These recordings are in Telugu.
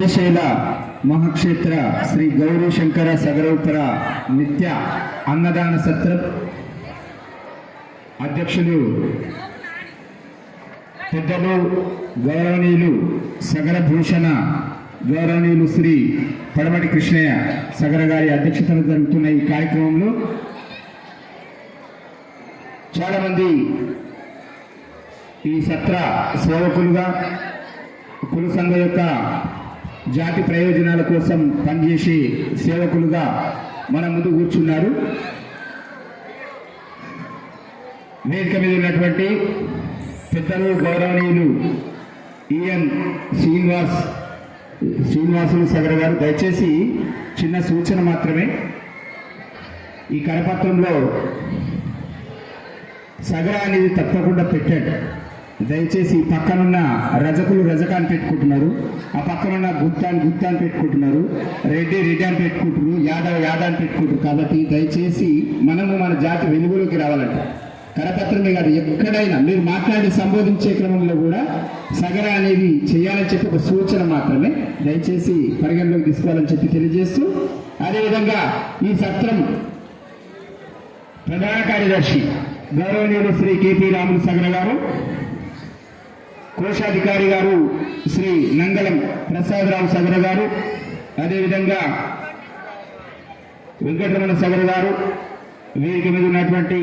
శ్రీశైల మహాక్షేత్ర శ్రీ గౌరీ శంకర సగరౌపర నిత్య అన్నదాన సత్రం అధ్యక్షులు పెద్దలు గౌరవనీయులు సగర భూషణ గౌరవనీయులు శ్రీ పడమటి కృష్ణయ్య సగర గారి అధ్యక్షతన జరుగుతున్న ఈ కార్యక్రమంలో చాలామంది ఈ సత్ర సేవకులుగా కుల సంఘ యొక్క జాతి ప్రయోజనాల కోసం పనిచేసే సేవకులుగా మన ముందు కూర్చున్నారు. వేదిక మీద ఉన్నటువంటి పెద్దలు గౌరవనీయులు ఈఎన్ శ్రీనివాస్ శ్రీనివాసులు సగర్ గారు దయచేసి చిన్న సూచన మాత్రమే. ఈ కరపత్రంలో సగర అనేది తప్పకుండా పెట్టాడు. దయచేసి పక్కనున్న రజకులు రజకాన్ని పెట్టుకుంటున్నారు. ఆ పక్కనున్న గుత్తాన్ని గుత్తాన్ని పెట్టుకుంటున్నారు. రెడ్డి రెడ్డి అని పెట్టుకుంటున్నారు. యాదవ్ యాదవ్ అని పెట్టుకుంటున్నారు. కాబట్టి దయచేసి మనము మన జాతి వెలుగులోకి రావాలంట కరపత్రమే కాదు ఎక్కడైనా మీరు మాట్లాడి సంబోధించే క్రమంలో కూడా సగర అనేది చేయాలని చెప్పి ఒక సూచన మాత్రమే దయచేసి పరిగణలోకి తీసుకోవాలని చెప్పి తెలియజేస్తూ అదేవిధంగా ఈ సత్రం ప్రధాన కార్యదర్శి గౌరవనీయులు శ్రీ కేపీ రాములు సగర గారు కోశాధికారి గారు శ్రీ నంగలం ప్రసాదరావు సగర గారు అదేవిధంగా వెంకటరమణ సగర గారు వేదిక మీద ఉన్నటువంటి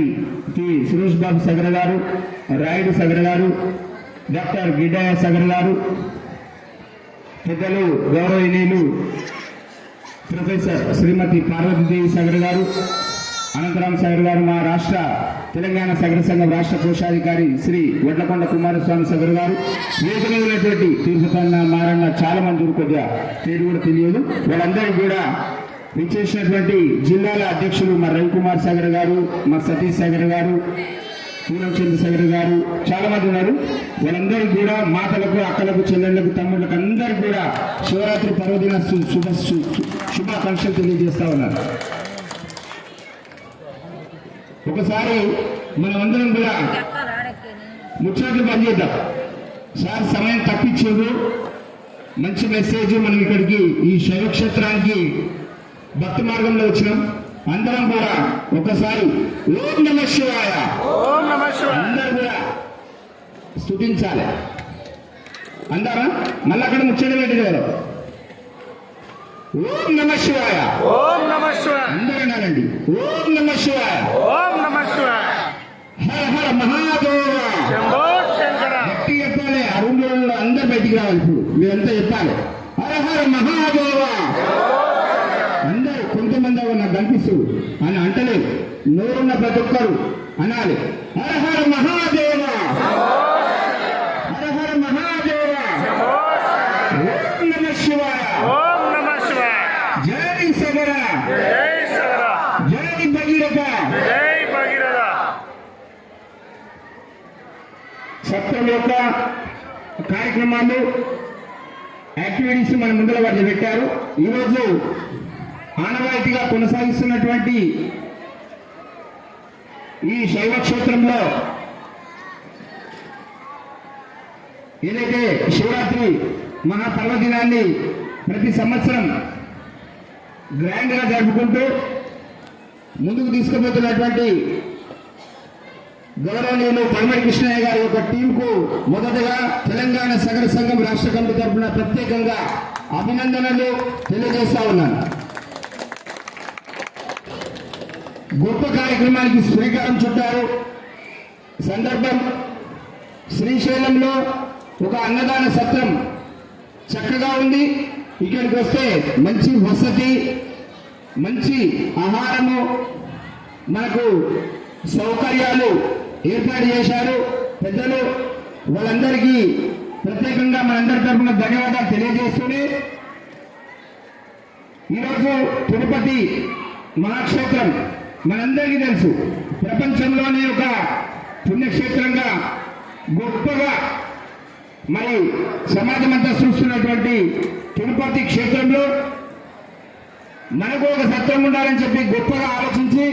టి. సురేష్ బాబు సగర గారు రాయుడు సగర గారు డాక్టర్ గిడ్డయ్య సగర గారు పెద్దలు గౌరవనీయులు ప్రొఫెసర్ శ్రీమతి పార్వతీదేవి సగర్ గారు అనంతరామ సగర్ గారు మా రాష్ట్ర తెలంగాణ సగర సంఘం రాష్ట్ర కోశాధికారి శ్రీ వడ్లకొండ కుమారస్వామి సగర్ గారు వేదిక మీద ఉన్నటువంటి మారన్న చాలా మంది కొద్దిగా పేరు కూడా తెలియదు. వాళ్ళందరికీ కూడా విచ్చేసినటువంటి జిల్లాల అధ్యక్షులు మా రవికుమార్ సగర్ గారు మా సతీష్ సగర్ గారు పూర్ణచంద్ర సగర్ గారు చాలా మంది ఉన్నారు. వాళ్ళందరూ కూడా మాతలకు అక్కలకు చెల్లెళ్ళకు తమ్ముళ్ళకు అందరికీ కూడా శివరాత్రి పర్వదిన సు- శుభ శుభాకాంక్షలు తెలియజేస్తా ఉన్నారు. ఒకసారి మనమందరం కూడా ముచ్చట్లు పని చేద్దాం. సార్ సమయం తప్పించారు. మంచి మెసేజ్ మనం ఇక్కడికి ఈ శైవక్షేత్రానికి భక్తి మార్గంలో వచ్చినాం. అందరం కూడా ఒకసారి ఓం నమ శివాయ. అందరూ కూడా స్థుతించాలి అందారా? మళ్ళీ అక్కడ ముచ్చడం కదా ఓం నమ శివాయ. ఓం నమ శివాయ. అందరూ ఓం నమ శివాయ ఓం నమ శివాయ హర హర మహాదేవ శంభో శంకర గట్టి చెప్పాలి అరుణులలో అందరు బయటికి రావాలి ఇప్పుడు మీరంతా చెప్పాలి? హర హర మహాదేవ! అందరూ కొంతమంది నాకు కనిపిస్తూ అని అంటలేదు. నోరున్న ప్రతి ఒక్కరు అనాలి. హర హర మహాదేవ! హర హర మహాదేవ! ఓం నమ శివాయ! ఓం నమ శివాయ! జై సగర! జై సగర! జై భగీరథ! జై భగీరథ! సత్రం యొక్క కార్యక్రమాలు యాక్టివిటీస్ మన ముందర వాళ్ళు పెట్టారు. ఈరోజు ఆనవాయితీగా కొనసాగిస్తున్నటువంటి ఈ శైవ క్షేత్రంలో ఏదైతే శివరాత్రి మహాపర్వదినాన్ని ప్రతి సంవత్సరం గ్రాండ్గా జరుపుకుంటూ ముందుకు తీసుకుపోతున్నటువంటి గౌరవనీయులు పల్మడి కృష్ణయ్య గారి యొక్క టీంకు మొదటగా తెలంగాణ సగర సంఘం రాష్ట్ర కమిటీ తరఫున ప్రత్యేకంగా అభినందనలు తెలియజేస్తా ఉన్నాను. గొప్ప కార్యక్రమానికి శ్రీకారం చుట్టారు. సందర్భం శ్రీశైలంలో ఒక అన్నదాన సత్రం చక్కగా ఉంది. ఇక్కడికి వస్తే మంచి వసతి మంచి ఆహారము మనకు సౌకర్యాలు ఏర్పాటు చేశారు. పెద్దలు వాళ్ళందరికీ ప్రత్యేకంగా మనందరి తరఫున ధన్యవాదాలు తెలియజేస్తూనే ఈరోజు తిరుపతి మహాక్షేత్రం మనందరికీ తెలుసు. ప్రపంచంలోనే ఒక పుణ్యక్షేత్రంగా గొప్పగా మరి సమాజం అంతా తిరుపతి క్షేత్రంలో మనకు ఒక సత్యం ఉండాలని చెప్పి గొప్పగా ఆలోచించి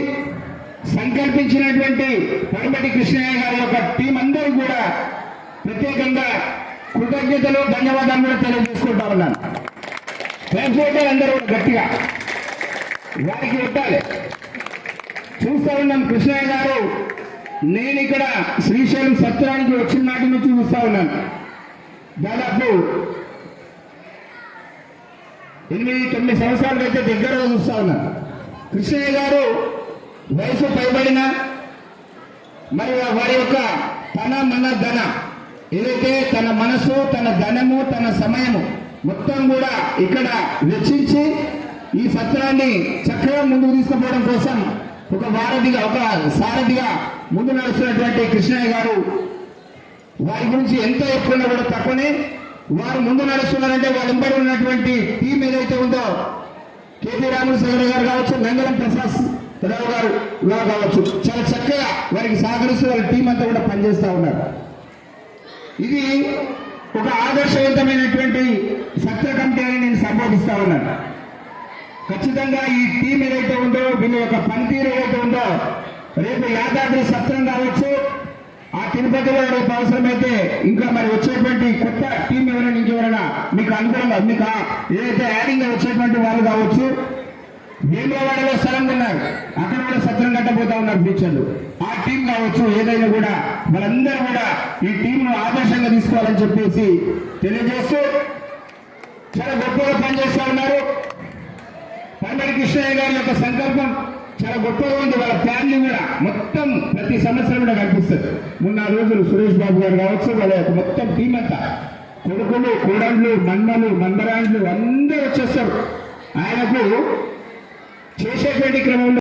సంకల్పించినటువంటి పరమటి కృష్ణయ్య గారి యొక్క టీం అందరూ కూడా ప్రత్యేకంగా కృతజ్ఞతలు ధన్యవాదాలు కూడా తెలియజేసుకుంటా ఉన్నాను. ఫ్రెండ్స్ అందరూ కూడా గట్టిగా వారికి కొట్టాలి చూస్తా ఉన్నాం కృష్ణయ్య గారు. నేను ఇక్కడ శ్రీశైలం సత్రానికి వచ్చిన నాటి నుంచి చూస్తా ఉన్నాను. దాదాపు ఎనిమిది తొమ్మిది సంవత్సరాలకైతే అయితే దగ్గరగా చూస్తూ ఉన్నాను. కృష్ణయ్య గారు వయసు పైబడిన మరి వారి యొక్క తన మన ధన ఏదైతే తన మనసు తన ధనము తన సమయము మొత్తం కూడా ఇక్కడ వెచ్చించి ఈ సత్రాన్ని చక్కగా ముందుకు తీసుకుపోవడం కోసం ఒక వారధిగా ఒక సారథిగా ముందు నడుస్తున్నటువంటి కృష్ణయ్య గారు వారి గురించి ఎంత చెప్పుకున్నా కూడా తక్కువనే వారు ముందు నడుస్తున్నారంటే వాళ్ళ వెంబడి ఉన్నటువంటి టీం ఏదైతే ఉందో కేపీ రామచంద్ర గారు కావచ్చు నంగళం ప్రసాద్ పెదవ గారు ఇలా కావచ్చు. చాలా చక్కగా వారికి సహకరిస్తూ వాళ్ళ టీం అంతా కూడా పనిచేస్తూ ఉన్నారు. ఇది ఒక ఆదర్శవంతమైనటువంటి సత్ర కమిటీ అని నేను సంబోధిస్తూ ఉన్నాను. ఖచ్చితంగా ఈ టీం ఏదైతే ఉందో వీళ్ళ యొక్క పనితీరు ఏదైతే ఉందో రేపు యాదాద్రి సత్రం కావచ్చు ఆ తిరుపతిలో రేపు అవసరమైతే ఇంకా మరి వచ్చేటువంటి కొత్త టీం ఎవరైనా ఇంకెవరైనా మీకు అనుకూలంగా మీకు ఏదైతే యాడింగ్ వచ్చేటువంటి వాళ్ళు కావచ్చు భీమవాడలో స్థలం ఉన్నారు. అక్కడ కూడా సత్రం కట్టబోతా ఉన్నారు ఫ్యూచర్లు ఆ టీం కావచ్చు ఏదైనా కూడా వాళ్ళందరూ కూడా ఈ టీంను ఆదర్శంగా తీసుకోవాలని చెప్పేసి తెలియజేస్తూ చాలా గొప్పగా పనిచేస్తూ ఉన్నారు. పరమడి కృష్ణయ్య గారి యొక్క సంకల్పం చాలా గొప్పగా ఉంది. వాళ్ళ ఫ్యామిలీ కూడా మొత్తం ప్రతి సంవత్సరం కూడా కనిపిస్తుంది. మొన్న రోజులు సురేష్ బాబు గారు కావచ్చు వాళ్ళ యొక్క మొత్తం టీం అంతా. కొడుకులు కోడళ్ళు మన్మలు మందరాండ్లు అందరూ వచ్చేస్తారు. ఆయనకు చేసేటువంటి క్రమంలో